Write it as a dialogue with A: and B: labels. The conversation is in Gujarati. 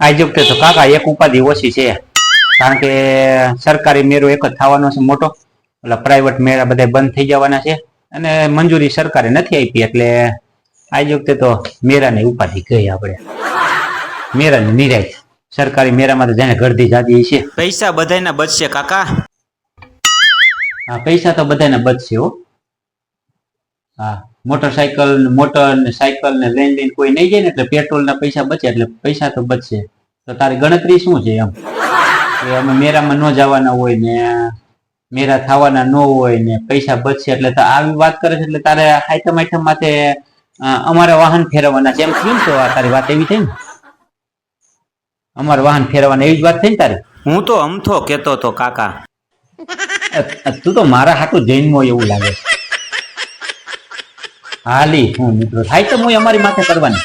A: આ વખતે તો કાકા એક ઉપાધિ ઓછી છે. કારણ કે સરકારી મેળો એક જ થવાનો છે મોટો. એટલે પ્રાઇવેટ મેળા બધા બંધ થઈ જવાના છે. અને મંજૂરી સરકારે નથી આપી એટલે આ વખતે તો મેળાની ઉપાધિ ગઈ આપણે. મેળાની નિરાય સરકારી મેળામાં તો જેને ઘરદી જાતી છે
B: પૈસા બધાયના બચશે કાકા.
A: હા પૈસા તો બધાને બચશે હો. હા. મોટરસાયકલ ને મોટર ને સાયકલ ને લઈને લઈને કોઈ નહીં જાય ને એટલે પેટ્રોલ ના પૈસા બચે એટલે પૈસા તો બચશે. તો તારી ગણતરી શું છે એમ? કે અમે મેરામાં ન જવાના હોય ને મેરા થવાના ન હોય ને પૈસા બચશે એટલે તો આવી વાત કરે છે એટલે તારે આઈટમ આઈટમ માટે અમારે વાહન ફેરવવાના છે. એમ થયું તો આ તારી વાત એવી થઈ ને? અમારે વાહન ફેરવવાના એવી જ વાત થઈ ને તારી?
B: હું તો અમથો કેતો તો કાકા.
A: તું તો મારા હાથું જૈનમાં એવું લાગે છે. હાલી હું મિત્રો. થાય તો હું અમારી માથે કરવાની.